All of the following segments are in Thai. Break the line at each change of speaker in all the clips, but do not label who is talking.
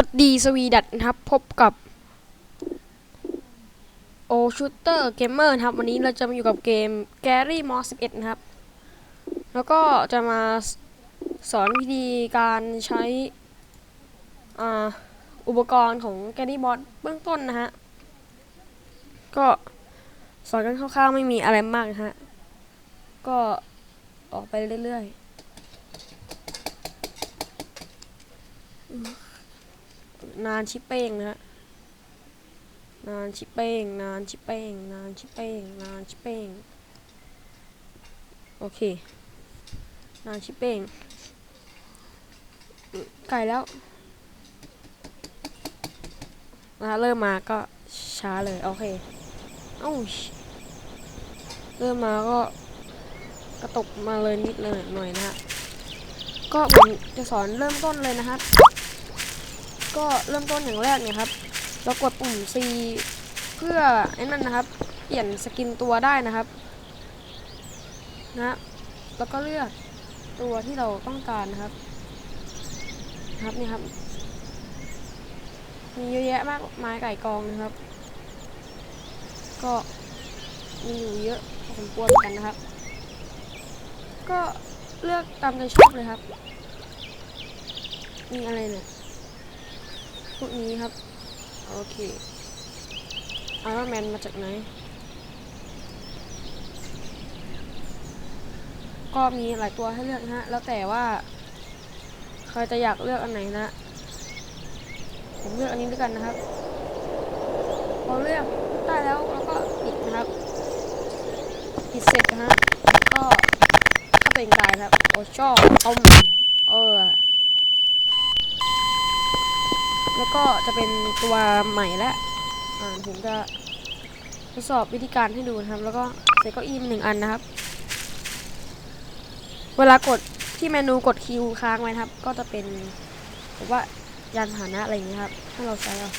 วัสดีสวีดัตนะครับพบกับโอชูเตอร์เกมเมอร์นะครับ วันนี้เราจะมาอยู่กับเกม g a r y m o 11 นะครับ แล้วก็จะมาสอนวิธีการใช้อ่าอุปกรณ์ของ g a r y m o d เบื้องต้นนะฮะ ก็สอนกันคร่าวๆไม่มีอะไรมากนะฮะ ก็ออกไปเรื่อยๆ นานชิเป้งนะฮะนานชิเป้งนานชิเป้งนานชิเป้งนานชิเป้งโอเคนานชิเป้งไกลแล้วนะฮะเริ่มมาก็ช้าเลยโอเคเอ้าเริ่มมาก็กระตุกมาเลยนิดเลยหน่อยนะฮะก็ผมจะสอนเริ่มต้นเลยนะครับ ก็เริ่มต้นอย่างแรกเนี่ยครับ เรากดปุ่ม C เพื่อไอ้นั่นนะครับ เปลี่ยนสกินตัวได้นะครับ นะ แล้วก็เลือกตัวที่เราต้องการนะครับนะครับนี่ครับ มีเยอะแยะมากมายไก่กองนะครับ ก็มีอยู่เยอะพอสมควรเหมือนกันนะครับ ก็เลือกตามใจชอบเลยครับ มีอะไรเนี่ย พวกนี้ครับ โอเคไอรอนแมนมาจากไหน ก็มีหลายตัวให้เลือกนะฮะ แล้วแต่ว่า ใครจะอยากเลือกอันไหนนะ ผมเลือกอันนี้ด้วยกันนะครับพอเลือกได้แล้วเราก็ปิดนะครับปิดเสร็จนะฮะก็เข้าไปกายครับ โอชอบต้มเออ แล้วก็จะเป็นตัวใหม่แล้วอ่าผมจะทดสอบวิธีการให้ดูนะครับ แล้วก็ใส่เก้าอี้มาหนึ่งอันนะครับ เวลากดที่เมนูกดคิวค้างไว้นะครับ ก็จะเป็นแบบว่ายานพาหนะอะไรอย่างเงี้ยครับให้เราใช้เอา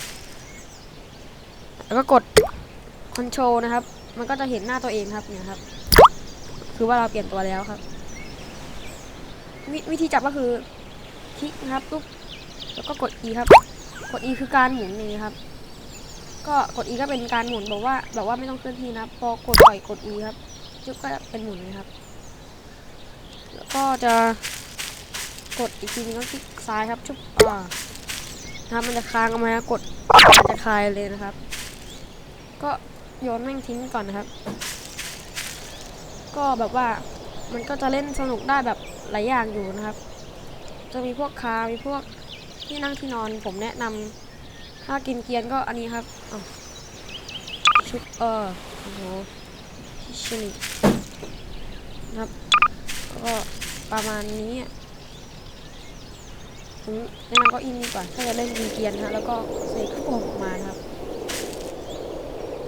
แล้วก็กดคอนโทรลนะครับ มันก็จะเห็นหน้าตัวเองครับเนี่ยครับ คือว่าเราเปลี่ยนตัวแล้วครับววิธีจับก็คือคลิกนะครับปุ๊บแล้วก็กด E ครับ กด E คือการหมุนนี่ครับ ก็กด E ก็เป็นการหมุนแบบว่าแบบว่าไม่ต้องเคลื่อนที่นะพอกดปล่อยกด E ครับจุ๊บก็เป็นหมุนเลยครับ แล้วก็จะกดอีกทีนึงก็คลิกซ้ายครับชุบอ่านะครับมันจะค้างเอามากดมันจะคลายเลยนะครับ ก็โยนแม่งทิ้งก่อนนะครับ ก็แบบว่ามันก็จะเล่นสนุกได้แบบหลายอย่างอยู่นะครับ จะมีพวกคา มีพวก ที่นั่งที่นอนผมแนะนำถ้ากินเกียนก็อันนี้ครับชุบเออโอ้โหชิชนินะครับก็ประมาณนี้ผมแนะนำก็อินดีกว่าถ้าจะเล่นกินเกียนนะแล้วก็เสกลูกโป่งออกมาครับ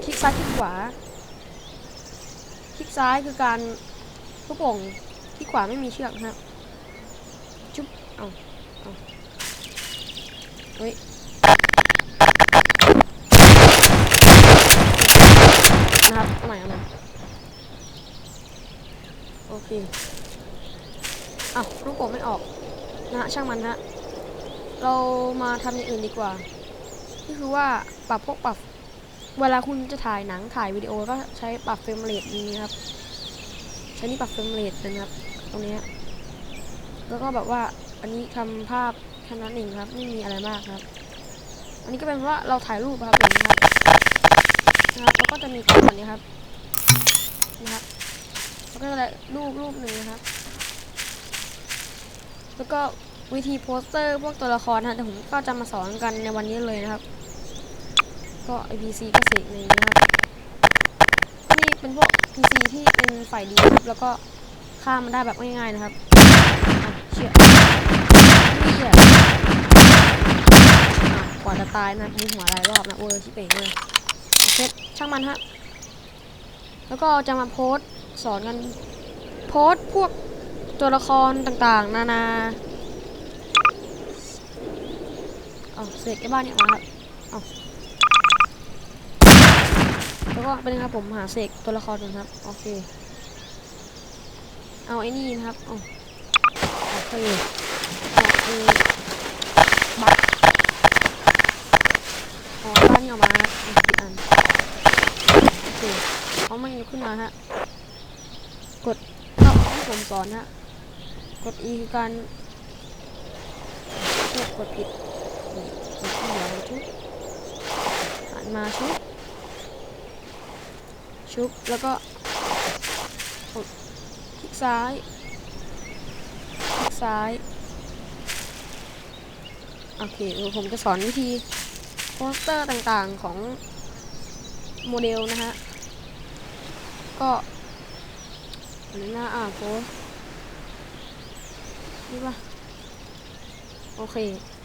คลิกซ้ายคลิกขวาคลิกซ้ายคือการลูกโป่งคลิกขวาไม่มีเชือกนะครับจุ๊บเอา อาเฮ้ยนะครับเอาใหม่เอาใหม่โอเคอ้าวลูกโป่งไม่ออก นะฮะช่างมันฮะเรามาทำอย่างอื่นดีกว่านี่คือว่าปรับพวกปรับ เวลาคุณจะถ่ายหนังถ่ายวิดีโอก็ใช้ปรับเฟรมเรทนี้ครับ ใช้นี่ปรับเฟรมเรทนะครับ ตรงเนี้ยแล้วก็แบบว่าอันนี้ทำภาพ แค่นั้นเองครับ ไม่มีอะไรมากครับ อันนี้ก็เป็นเพราะเราถ่ายรูปครับอย่างนี้ครับนะครับแล้วก็จะมีกล้องแบบนี้ครับนะครับแล้วก็จะรูปรูปหนึ่งนะครับ แล้วก็วิธีโปสเตอร์พวกตัวละครนะแต่ผมก็จะมาสอนกันในวันนี้เลยนะครับ ก็ IPC ก็สกในนี้นะครับที่เป็นพวก PC ที่เป็นฝ่ายดีครับแล้วก็ฆ่ามันได้แบบง่ายๆนะครับเชี่ยเหี้ยอะ ว่าจะตายนะมีหัวหลายรอบนะเวอร์ชิเป๋งเลยโอเคช่างมันฮะ แล้วก็จะมาโพสสอนกัน โพสพวกตัวละครต่างๆ นานาเอาเสกไอ้บ้านเนี่ยมาครับเอาแล้วก็เป็นครับผมหาเสกตัวละครก่อนครับ โอเค เอาไอ้นี่นะครับ เอาโอเคเอาไอ้บัตร ออกมาอะผิดอันโอเคเขาไม่ยกขึ้นมาฮะ กดก็ที่ผมสอนฮะ กด E คือการเลือกดผิดนี่กดที่เหลือชุบหันมาชุบชุบแล้วก็กดคลิกซ้ายคลิกซ้าย โอเคผมจะสอนวิธี ปสเตอร์ต่างๆของโมเดลนะฮะ ก็อันนี้หน้าอ่าโพสนี่ปะโอเค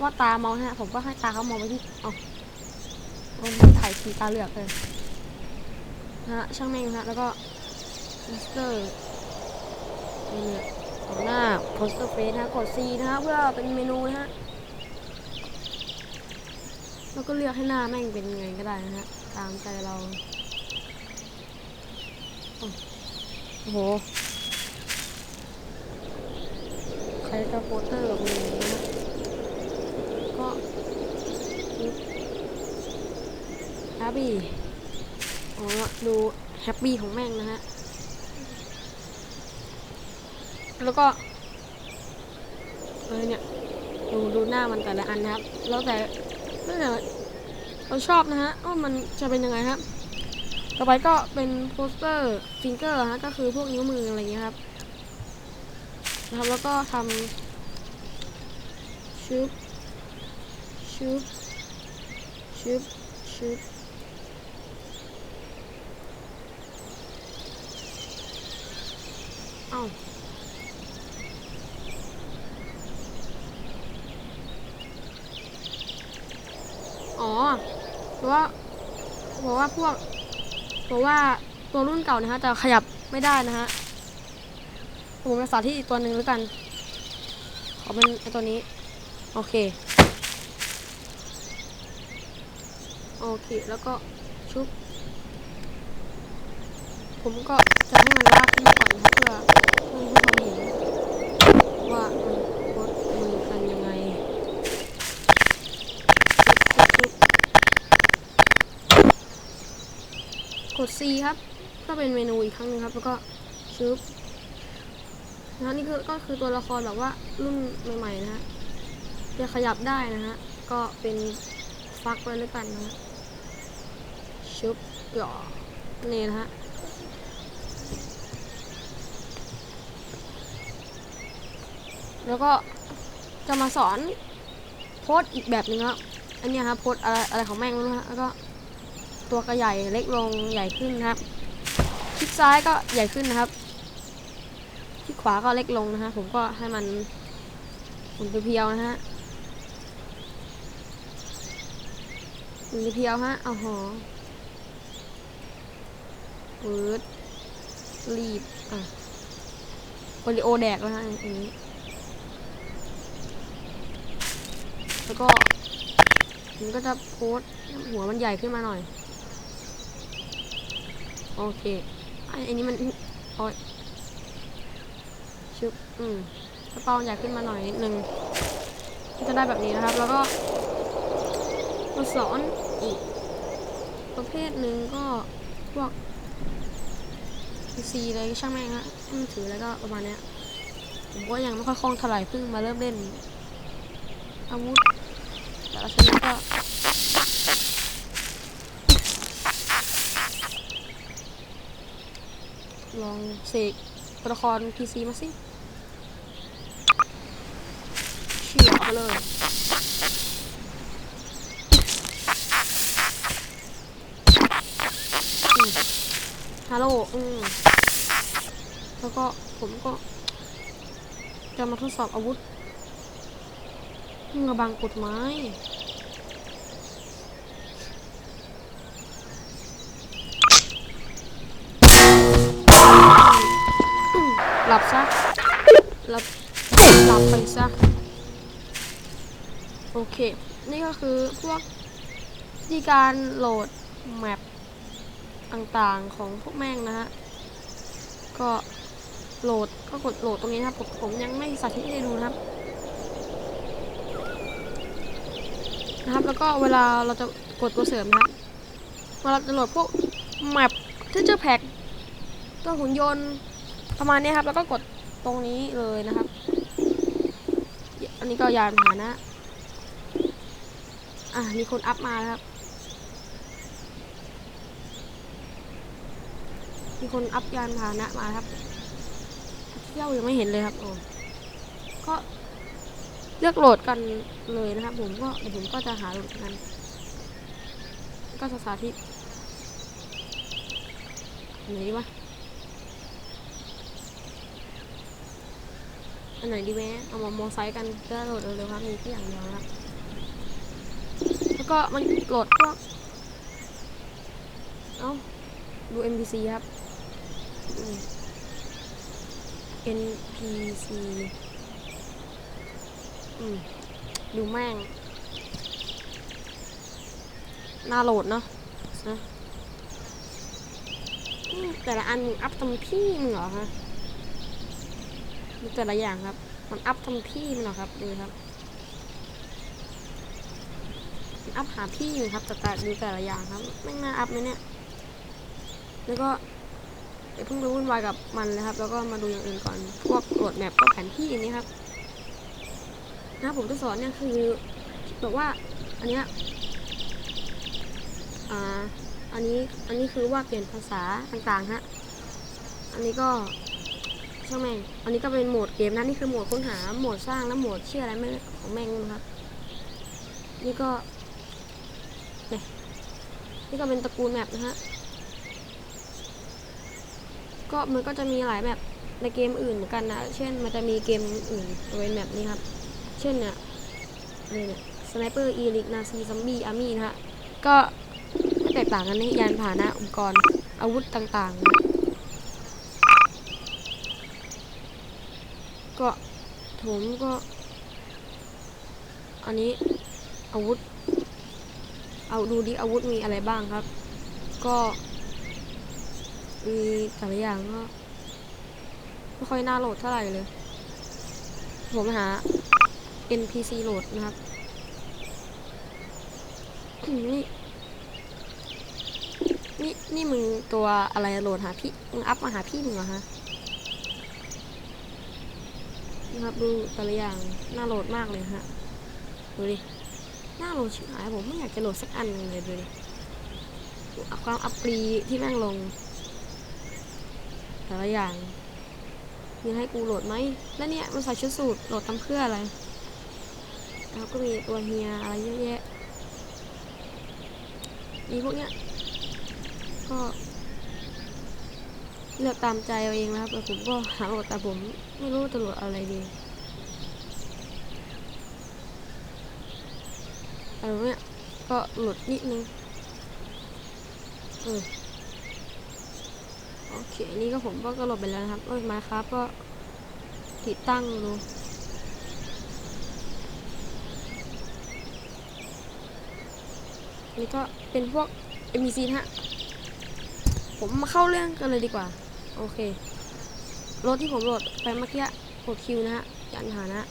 ว่าตามองฮะ ผมก็ให้ตาเขามองไปที่อามองไปที่ถ่ายทีตาเหลือกเลยนะฮะช่างแม่งนะฮะ แล้วก็โปสเตอร์นี่เนี่ยของหน้าโปสเตอร์เฟสนะฮะกด C นะฮะเพื่อเป็นเมนูนะฮะ แล้วก็เลือกให้หน้าแม่งเป็นไงก็ได้นะฮะ ตามใจเรา โอ้โห ใครจะโปสเตอร์กับนี้นะก็แฮปปี้อ๋อดูแฮปปี้ของแม่งนะฮะ แล้วก็เออเนี่ยดูดูหน้ามันแต่ละอันนะครับ แล้วแต่ แล้วแต่เราชอบนะฮะว่ามันจะเป็นยังไงครับ ต่อไปก็เป็นโปสเตอร์ฟิงเกอร์ฮะก็คือพวกนิ้วมืออะไรเงี้ยครับนะครับแล้วก็ทำชุบชุบชุบชุบอ้า อ๋อเพราะว่าเพราะว่าพวกเพราะว่าตัวรุ่นเก่านะฮะจะขยับไม่ได้นะฮะผมจะสาธิตอีกตัวหนึ่งแล้วกัน ขอเป็นไอตัวนี้ โอเค โอเค แล้วก็ชุบ ผมก็จะให้มันลากขึ้นมาก่อนนะครับเพื่อเพื่อให้เขาเห็นว่ามันกดมือกันยังไงชุบชุบชุบ ก ด C ครับ ก็เป็นเมนูอีกครั้งหนึงครับ แล้วก็ชึบนะฮะนี่คือก็คือตัวละครแบบว่ารุ่นใหม่ๆนะฮะจะขยับได้นะฮะ ก็เป็นฟักไว้แล้วกันนะฮะชึบหย่อนี่นะฮะแล้วก็จะมาสอนโพสอีกแบบหนึ่งครับอันนี้ครับโพสอะไรอะไรของแม่งไม่รู้ฮะแล้วก็ ตัวก็ใหญ่เล็กลงใหญ่ขึ้นนะครับคลิกซ้ายก็ใหญ่ขึ้นนะครับคลิกขวาก็เล็กลงนะฮะผมก็ให้มันหมุนเพียวๆนะฮะหมุนเพียวฮะเอาหอปืดรีบอะโอริโอแดกแล้วฮะอย่างนี้แล้วก็มันก็จะโพสต์หัวมันใหญ่ขึ้นมาหน่อย โอเคไอ้อันนี้มันโอ้ยชึบอืมกระเป๋าใหญ่ขึ้นมาหน่อยนิดนึงก็จะได้แบบนี้นะครับ แล้วก็มาสอนอีก ประเภทหนึ่งก็พวก PC อะไรช่างแม่งฮะมือถือแล้วก็ประมาณเนี้ยผมก็ยังไม่ค่อยคล่องเท่าไหร่เพิ่งมาเริ่มเล่น อาวุธแต่ละชนิดก็ ลองเสกตัวละคร PC มาสิเฉียบไปเลยฮัลโหลอืมแล้วก็ผมก็ จะมาทดสอบอาวุธมึงกระบังกฎหม หลับซะ หลับ หลับไปซะ โอเค นี่ก็คือพวกวิธีการโหลดแมปต่างๆของพวกแม่งนะฮะ ก็โหลดก็กดโหลดตรงนี้นะครับ ผมผมยังไม่สาธิตให้ดูนะครับ นะครับ แล้วก็เวลาเราจะกดตัวเสริมนะครับเวลาเราจะโหลดพวกแมปที่จะแพ็กตัวหุ่นยนต์ ประมาณนี้ครับ แล้วก็กดตรงนี้เลยนะครับ อันนี้ก็ยานพาหนะ อะ มีคนอัพมาแล้วครับ มีคนอัพยานพาหนะมาครับเที่ยวยังไม่เห็นเลยครับโอ้ก็เลือกโหลดกันเลยนะครับ ผมก็เดี๋ยวผมก็จะหาโหลดกัน ก็สาธิตไหนวะ อันไหนดีแม่เอามามอไซค์กันจะโหลดเร็วๆครับมีแค่อย่างเดียวนะครับแล้วก็มันโหลดพวกเอ้าดู NPC ครับ NPC อืมดูแม่งน่าโหลดเนาะนะแต่ละอันอัพทำพี่มึงเหรอฮะ แต่ละอย่างครับ มันอัพทำพี่มึงเหรอครับดูครับมันอัพหาพี่มึงครับแต่แต่ดูแต่ละอย่างครับแม่น่าอัพไหมเนี่ยแล้วก็อย่าเพิ่งไปวุ่นวายกับมันเลยครับ แล้วก็มาดูอย่างอื่นก่อน พวกโหลดแมปก็แผนที่นี้ครับนะผมจะสอนเนี่ยคือแบบว่าอันเนี้ยอ่าอันนี้อันนี้คือว่าเปลี่ยนภาษาต่างๆฮะอันนี้ก็ ช่างแม่ง อันนี้ก็เป็นโหมดเกมนะนี่คือโหมดค้นหา โหมดสร้างและโหมดเชื่ออะไรไม่ของแม่งนะครับ นี่ก็เนี่ยนี่ก็เป็นตระกูลแมปนะฮะ ก็มันก็จะมีหลายแบบในเกมอื่นเหมือนกันนะ เช่นมันจะมีเกมอื่นเป็นแบบนี้ครับ เช่นเนี่ยอะไรเนี่ยสไนเปอร์อีลิกนาซีซัมบี้อาร์มี่นะฮะ ก็ไม่แตกต่างกันในยานพาหนะอุปกรณ์อาวุธต่างๆนะ ก็ผมก็ อันนี้อาวุธ เอาดูดิอาวุธมีอะไรบ้างครับ ก็มีแต่ละอย่างก็ไม่ค่อยน่าโหลดเท่าไหร่เลย ผมหา NPC โหลดนะครับนี่นี่นี่มึงตัวอะไรโหลดหาพี่ มึงอัพมาหาพี่มึงเหรอฮะ นะครับดูแต่ละอย่างน่าโหลดมากเลยฮะดูดิน่าโหลดชิบหายผมไม่อยากจะโหลดสักอันนึงเลยดูดิดูความอัปรีที่แม่งลง แต่ละอย่างยังให้กูโหลดไหมแล้วเนี่ยมันใส่ชุดสูทโหลดทำเพื่ออะไรแล้วก็มีตัวเฮียอะไรเยอะแยะมีพวกเนี้ยก็ เลือกตามใจเอาเองนะครับแต่ผมก็หาโหลดแต่ผมไม่รู้จะโหลดอะไรดีอะไรเนี่ยก็โหลดนิดนึงเออโอเค นี่ก็ผมก็โหลดไปแล้วนะครับ เออมาครับก็ติดตั้งดูนี่ก็เป็นพวก NPC นะฮะ ผมมาเข้าเรื่องกันเลยดีกว่า โอเค รถที่ผมโหลดไปเมื่อกี้กดคิวนะฮะยันหานะ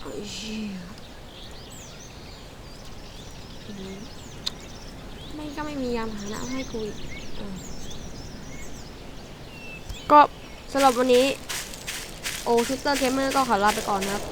ไอ้ยอืมไม่ก็ไม่มียานพานะให้กูอีกเออก็สำหรับวันนี้ โอทูเตอร์เกมเมอร์ก็ขอลาไปก่อนนะครับ